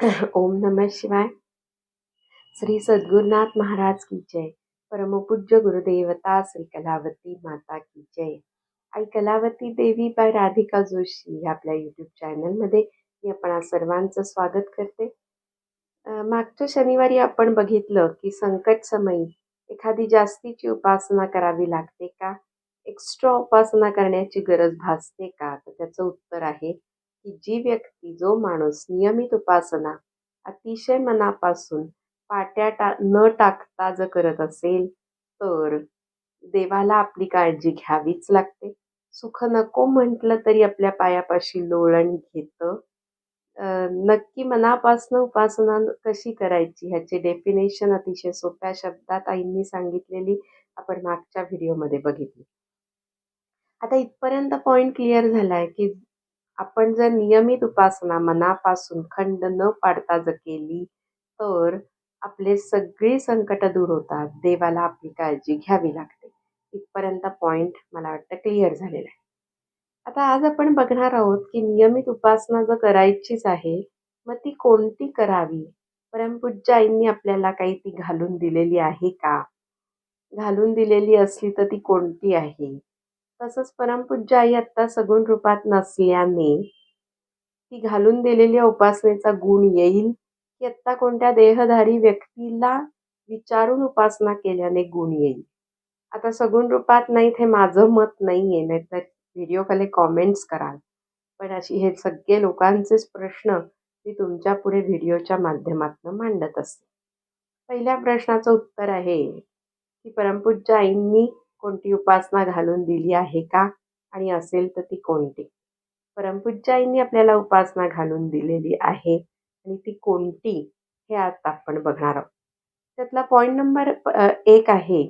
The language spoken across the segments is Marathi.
ओम नमः शिवाय. श्री सद्गुरुनाथ महाराज की जय. परमपूज्य गुरुदेवता श्री कलावती माता की जय. आई कलावती देवी बाय राधिका जोशी आपल्या यूट्यूब चॅनलमध्ये मी आपण सर्वांचं स्वागत करते. मागच्या शनिवारी आपण बघितलं की संकट समयी एखादी जास्तीची उपासना करावी लागते का? एक्स्ट्रा उपासना करण्याची गरज भासते का? तर त्याचं उत्तर आहे की जी व्यक्ती जो माणूस नियमित उपासना अतिशय मनापासून पाट्या टा न टाकता जर करत असेल तर देवाला आपली काळजी घ्यावीच लागते. सुख नको म्हटलं तरी आपल्या पायापाशी लोळण घेतं. नक्की मनापासून उपासना कशी करायची ह्याचे डेफिनेशन अतिशय सोप्या शब्दात आईंनी सांगितलेली आपण मागच्या व्हिडिओमध्ये बघितली. आता इथपर्यंत पॉईंट क्लिअर झालाय की आपण जर नियमित उपासना मनापासून खंड न पाडता जर केली तर आपले सगळी संकट दूर होतात. देवाला आपली काळजी घ्यावी लागते. इथपर्यंत पॉईंट मला वाटतं क्लिअर झालेला आहे. आता आज आपण बघणार आहोत की नियमित उपासना जर करायचीच आहे मग ती कोणती करावी? परमपूज्य आईंनी आपल्याला काही ती घालून दिलेली आहे का? घालून दिलेली असली तर ती कोणती आहे? तसंच परमपूज्य आई आत्ता सगुण रूपात नसल्याने ती घालून दिलेल्या उपासनेचा गुण येईल की आत्ता कोणत्या देहधारी व्यक्तीला विचारून उपासना केल्याने गुण येईल. आता सगुण रूपात नाहीत हे माझं मत नाही आहे नाहीतर व्हिडिओ खाली कॉमेंट्स कराल. पण अशी हे सगळे लोकांचेच प्रश्न मी तुमच्यापुढे व्हिडिओच्या माध्यमातून मांडत असते. पहिल्या प्रश्नाचं उत्तर आहे की परमपूज्य आईंनी कोणती उपासना घालून दिली आहे का? आणि असेल तर ती कोणती? परमपूज्याईंनी आपल्याला उपासना घालून दिलेली आहे आणि ती कोणती हे आता आपण बघणार आहोत. त्यातला पॉईंट नंबर एक आहे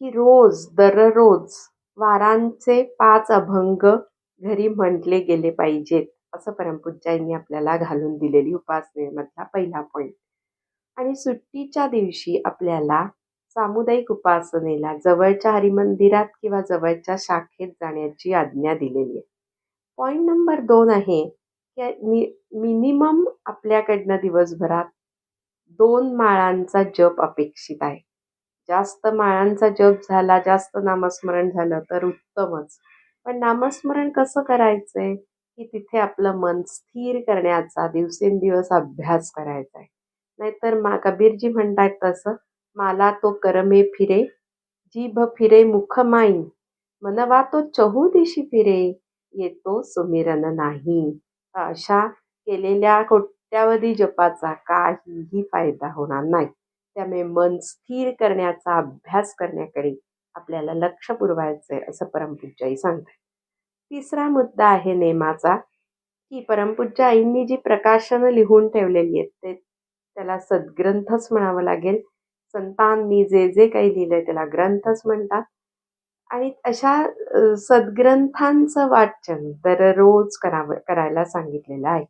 की रोज दररोज वारांचे पाच अभंग घरी म्हटले गेले पाहिजेत असं परमपूज्याईंनी आपल्याला घालून दिलेली उपासनेमधला पहिला पॉईंट आणि सुट्टीच्या दिवशी आपल्याला सामुदायिक उपासनेला जवळच्या हरिमंदिरात किंवा जवळच्या शाखेत जाण्याची आज्ञा दिलेली आहे. पॉईंट नंबर दोन आहे की मिनिमम आपल्याकडनं दिवसभरात दोन माळांचा जप अपेक्षित आहे. जास्त माळांचा जप झाला जास्त नामस्मरण झालं तर उत्तमच. पण नामस्मरण कसं करायचंय? की तिथे आपलं मन स्थिर करण्याचा दिवसेंदिवस अभ्यास करायचा आहे. नाहीतर मा कबीरजी म्हणतात तसं मला तो करमे फिरे जीभ फिरे मुख माई मनवा तो चहू दिशी फिरे येतो सुमिरन नाही. अशा केलेल्या कोट्यावधी जपाचा काहीही फायदा होणार नाही. त्यामुळे मन स्थिर करण्याचा अभ्यास करण्याकडे आपल्याला लक्ष पुरवायचं आहे असं परमपूज्याई सांगतात. तिसरा मुद्दा आहे नेमाचा की परमपूज्य आईंनी जी प्रकाशनं लिहून ठेवलेली आहेत ते त्याला सद्ग्रंथच म्हणावं लागेल. संतांनी जे जे काही लिहिलंय त्याला ग्रंथच म्हणतात. आणि अशा सद्ग्रंथांचं वाचन दररोज करावं करायला सांगितलेलं आहे.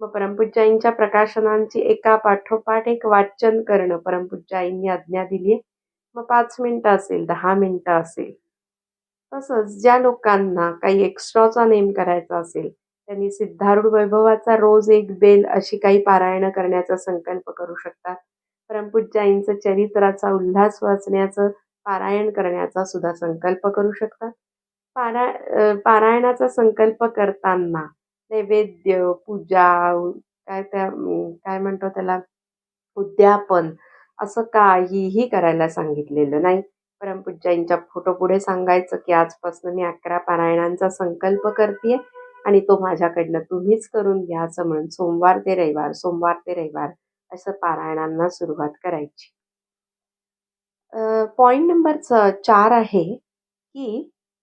मग परमपूज्याईंच्या प्रकाशनांची एका पाठोपाठ एक वाचन करणं परमपूज्याईंनी आज्ञा दिली आहे. मग पाच मिनटं असेल दहा मिनटं असेल. तसंच ज्या लोकांना काही एक्स्ट्राचा नेम करायचा असेल त्यांनी सिद्धारूढ वैभवाचा रोज एक बेल अशी काही पारायणं करण्याचा संकल्प करू शकतात. परमपूज्याईंचं चरित्राचा उल्हास वाचण्याचं पारायण करण्याचा सुद्धा संकल्प करू शकतात. पारा पारायणाचा संकल्प करताना नैवेद्य पूजा काय त्या काय म्हणतो त्याला उद्यापन असं काहीही करायला सांगितलेलं नाही. परमपूज्याईंच्या फोटो पुढे सांगायचं की आजपासून मी अकरा पारायणांचा संकल्प करते आणि तो माझ्याकडनं तुम्हीच करून घ्या असं म्हणून सोमवार ते रविवार सोमवार ते रविवार असं पारायणांना सुरुवात करायची. पॉईंट नंबर चार आहे की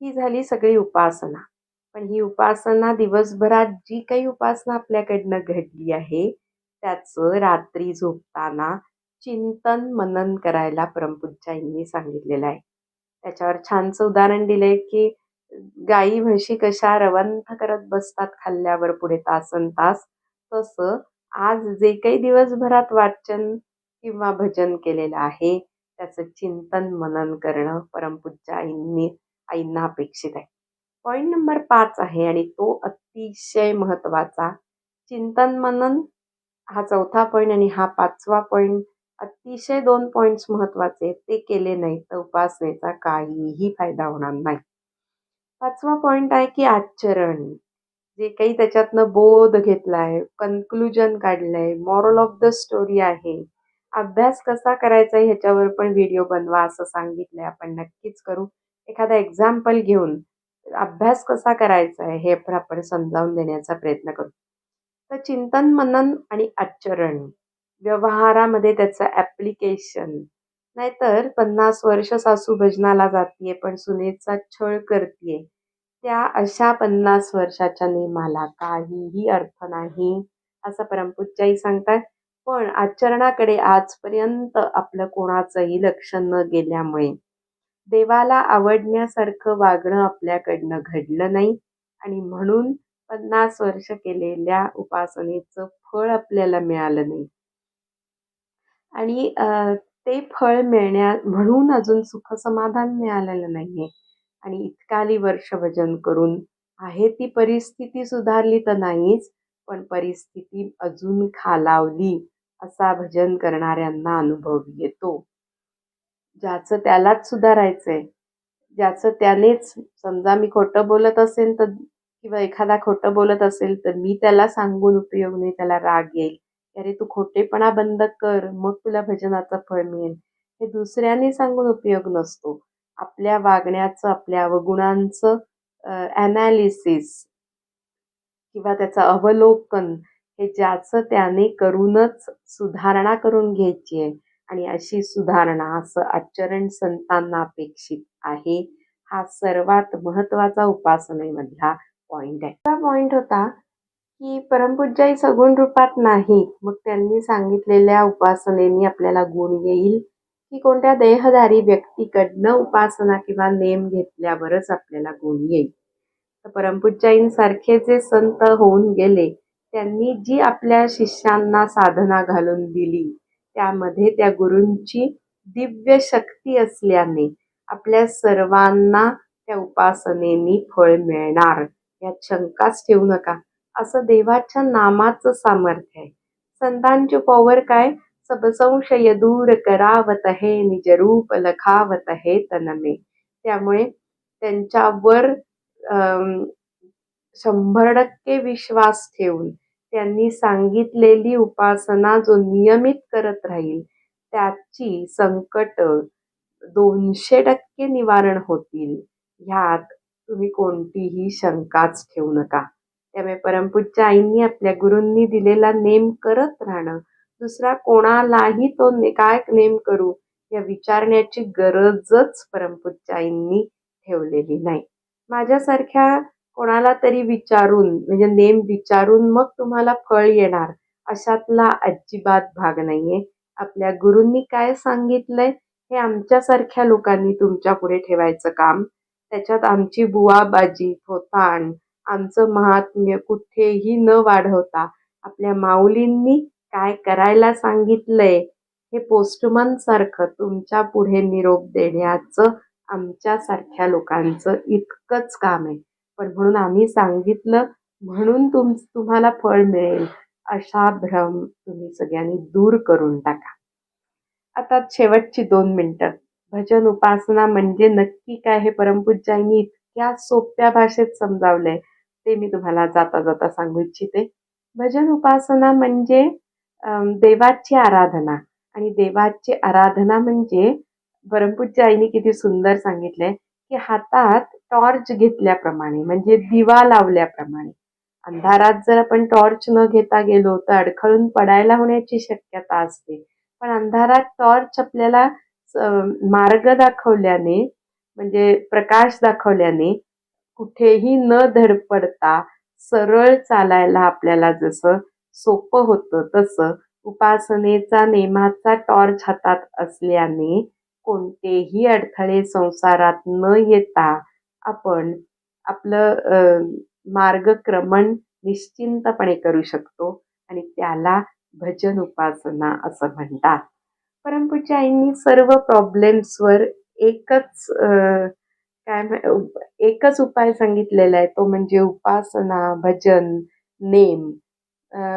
ही झाली सगळी उपासना. पण ही उपासना दिवसभरात जी काही उपासना आपल्याकडनं घडली आहे त्याचं रात्री झोपताना चिंतन मनन करायला परमपूज्याईंनी सांगितलेलं आहे. त्याच्यावर छानसं उदाहरण दिलंय की गाई म्हशी कशा रवंथ करत बसतात खाल्ल्यावर पुढे तासन तास तसं आज जे काही दिवसभरात वाचन किंवा भजन केलेलं आहे त्याचं चिंतन मनन करणं परमपूज्य आईंनी आईंना अपेक्षित आहे. पॉईंट नंबर पाच आहे आणि तो अतिशय महत्त्वाचा. चिंतन मनन हा चौथा पॉईंट आणि हा पाचवा पॉईंट अतिशय दोन पॉईंट्स महत्त्वाचे. ते केले नाही तर उपासनेचा काहीही फायदा होणार नाही. पाचवा पॉईंट आहे की आचरण. जे काही त्याच्यातनं बोध घेतलाय कन्क्लुजन काढलंय मॉरल ऑफ द स्टोरी आहे. अभ्यास कसा करायचा ह्याच्यावर पण व्हिडिओ बनवा असं सांगितलंय आपण. नक्कीच करू. एखादा एक्झाम्पल घेऊन अभ्यास कसा करायचा आहे हे पण आपण समजावून देण्याचा प्रयत्न करू. तर चिंतन मनन आणि आचरण व्यवहारामध्ये त्याचं ॲप्लिकेशन नाहीतर पन्नास वर्ष सासू भजनाला जातीये पण सुनेचा छळ करतीये. त्या अशा पन्नास वर्षाच्या नियमाला काहीही अर्थ नाही असं परमपूज्याई सांगतात पण आचरणाकडे आजपर्यंत आपलं कोणाचंही लक्ष न गेल्यामुळे देवाला आवडण्यासारखं वागणं आपल्याकडनं घडलं नाही आणि म्हणून पन्नास वर्ष केलेल्या उपासनेचं फळ आपल्याला मिळालं नाही. आणि ते फळ मिळण्या म्हणून अजून सुखसमाधान मिळालेलं नाही आहे आणि इतकाली वर्ष भजन करून आहे ती परिस्थिती सुधारली तर नाहीच पण परिस्थिती अजून खालावली असा भजन करणाऱ्यांना अनुभव येतो. ज्याचं त्यालाच सुधारायचंय ज्याचं त्यानेच समजा मी खोटं बोलत असेल तर किंवा एखादा खोटं बोलत असेल तर मी त्याला सांगून उपयोग नाही त्याला राग येईल. अरे तू खोटेपणा बंद कर मग तुला भजनाचं फळ मिळेल. हे दुसऱ्याने सांगून उपयोग नसतो. आपल्या वागण्याचं आपल्या अवगुणांचं ॲनालिसिस किंवा त्याचं अवलोकन हे ज्याचं त्याने करूनच सुधारणा करून घ्यायची आहे. आणि अशी सुधारणा असं आचरण संतांना अपेक्षित आहे. हा सर्वात महत्त्वाचा उपासनेमधला पॉईंट आहे. दुसरा पॉईंट होता की परमपूज्याई सगुण रूपात नाहीत. मग त्यांनी सांगितलेल्या उपासनेनी आपल्याला गुण येईल. की कोणत्या देहधारी व्यक्तीकडनं उपासना किंवा नेम घेतल्यावरच आपल्याला गुण येईल. तर परमपूज्याईंसारखे जे संत होऊन गेले त्यांनी जी आपल्या शिष्यांना साधना घालून दिली त्यामध्ये त्या गुरूंची दिव्य शक्ती असल्याने आपल्या सर्वांना त्या उपासनेनी फळ मिळणार. यात शंकाच ठेवू नका. असं देवाच्या नामाचं सामर्थ्य आहे. संतांची पॉवर काय? सब संशय दूर करावत हे निज रूप लखावत हे तनमे त्यामुळे त्यांच्यावर शंभर टक्के विश्वास ठेवून त्यांनी सांगितलेली उपासना जो नियमित करत राहील त्याची संकट दोनशे टक्के निवारण होतील ह्यात तुम्ही कोणतीही शंकाच ठेवू नका. त्यामुळे परमपूज्य आईंनी आपल्या गुरूंनी दिलेला नेम करत राहणं दुसरा कोणालाही तो ने काय नेम करू या विचारण्याची गरजच परमपूज्याईंनी ठेवलेली नाही. माझ्यासारख्या कोणाला तरी विचारून म्हणजे नेम विचारून मग तुम्हाला फळ येणार अशातला अजिबात भाग नाहीये. आपल्या गुरूंनी काय सांगितलंय हे आमच्यासारख्या लोकांनी तुमच्यापुढे ठेवायचं काम. त्याच्यात आमची बुवाबाजी थोताण आमचं महात्म्य कुठेही न वाढवता आपल्या माऊलींनी काय करायला सांगितलंय हे पोस्टमन सारखं तुमच्यापुढे निरोप देण्याचं आमच्यासारख्या लोकांचं इतकंच काम आहे. पण म्हणून आम्ही सांगितलं म्हणून तुम तुम्हाला फळ मिळेल. अशा भ्रम तुम्ही सगळ्यांनी दूर करून टाका. आता शेवटची दोन मिनटं. भजन उपासना म्हणजे नक्की काय हे परमपूज्यांनी इतक्या सोप्या भाषेत समजावलंय ते मी तुम्हाला जाता जाता सांगू इच्छिते. भजन उपासना म्हणजे देवाची आराधना. आणि देवाची आराधना म्हणजे परमपूज्य आईने किती सुंदर सांगितलंय की हातात टॉर्च घेतल्याप्रमाणे म्हणजे दिवा लावल्याप्रमाणे. अंधारात जर आपण टॉर्च न घेता गेलो तर अडखळून पडायला होण्याची शक्यता असते. पण अंधारात टॉर्च आपल्याला मार्ग दाखवल्याने म्हणजे प्रकाश दाखवल्याने कुठेही न धडपडता सरळ चालायला आपल्याला जसं सोपं होतं. तसं उपासनेचा नेमाचा टॉर्च हातात असल्याने कोणतेही अडथळे संसारात न येता आपण आपलं मार्गक्रमण निश्चिंतपणे करू शकतो आणि त्याला भजन उपासना असं म्हणतात. परंतु आईंनी सर्व प्रॉब्लेम्सवर एकच काय एकच उपाय सांगितलेला आहे. तो म्हणजे उपासना भजन नेम.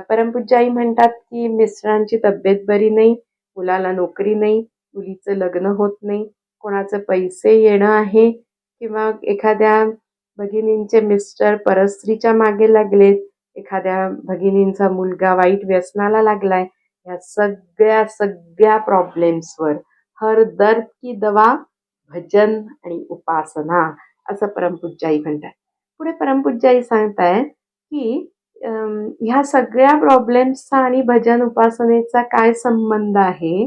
परमपूज्य आई म्हणतात की मिस्टरांची तब्येत बरी नाही मुलाला नोकरी नाही मुलीचं लग्न होत नाही कोणाचं पैसे येणं आहे किंवा एखाद्या भगिनींचे मिस्टर परस्त्रीच्या मागे लागलेत एखाद्या भगिनींचा मुलगा वाईट व्यसनाला लागलाय ह्या सगळ्या सगळ्या प्रॉब्लेम्सवर हर दर्द की दवा भजन आणि उपासना असं परमपूज्याई म्हणतात. पुढे परमपूज्याई सांगताय की ह्या सगळ्या प्रॉब्लेम्सचा आणि भजन उपासनेचा काय संबंध आहे?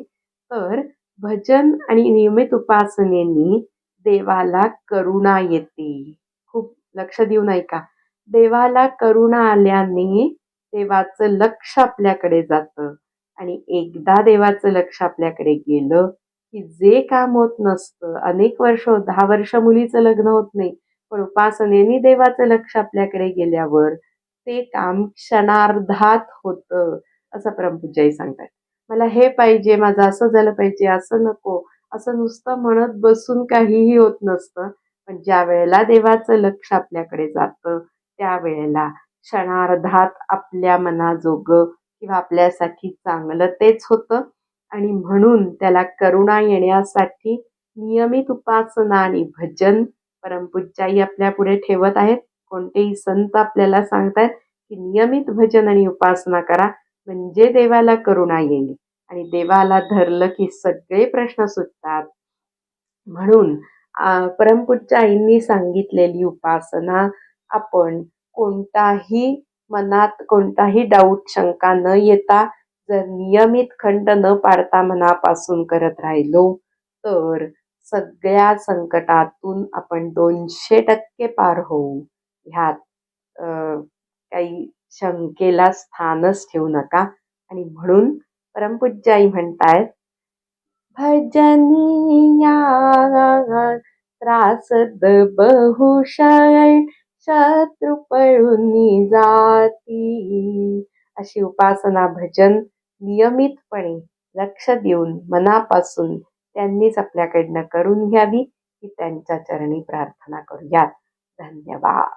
तर भजन आणि नियमित उपासनेनी देवाला करुणा येते. खूप लक्ष देऊन ऐका. देवाला करुणा आल्याने देवाचं लक्ष आपल्याकडे जातं. आणि एकदा देवाचं लक्ष आपल्याकडे गेलं की जे काम होत नसतं अनेक वर्ष दहा वर्ष मुलीचं लग्न होत नाही पण उपासनेने देवाचं लक्ष आपल्याकडे गेल्यावर ते काम क्षणार्धात होतं असं परमपूजाई सांगतात मला हे पाहिजे माझं असं झालं पाहिजे असं नको असं नुसतं म्हणत बसून काहीही होत नसतं. पण ज्या वेळेला देवाचं लक्ष आपल्याकडे जातं त्यावेळेला क्षणार्धात आपल्या मनाजोगं किंवा आपल्यासाठी चांगलं तेच होतं. आणि म्हणून त्याला करुणा येण्यासाठी नियमित उपासना आणि भजन परमपूज्याई आपल्या पुढे ठेवत आहेत. कोणतेही संत आपल्याला सांगतायत की नियमित भजन आणि उपासना करा म्हणजे देवाला करुणा येईल. आणि देवाला धरलं की सगळे प्रश्न सुटतात. म्हणून आ, परमपूज्य आईंनी सांगितलेली उपासना आपण कोणताही मनात कोणताही डाऊट शंका न येता जर नियमित खंड न पाडता मनापासून करत राहिलो तर सगळ्या संकटातून आपण दोनशे टक्के पार होऊ. ह्यात काही शंकेला स्थानच ठेवू नका. आणि म्हणून परमपूज्याई म्हणतायत भजनिया त्रासद बहुशय शत्रू पळून जाती. अशी उपासना भजन नियमितपणे लक्ष देऊन मनापासून त्यांनीच आपल्याकडनं करून घ्यावी ही त्यांच्या चरणी प्रार्थना करूयात. धन्यवाद.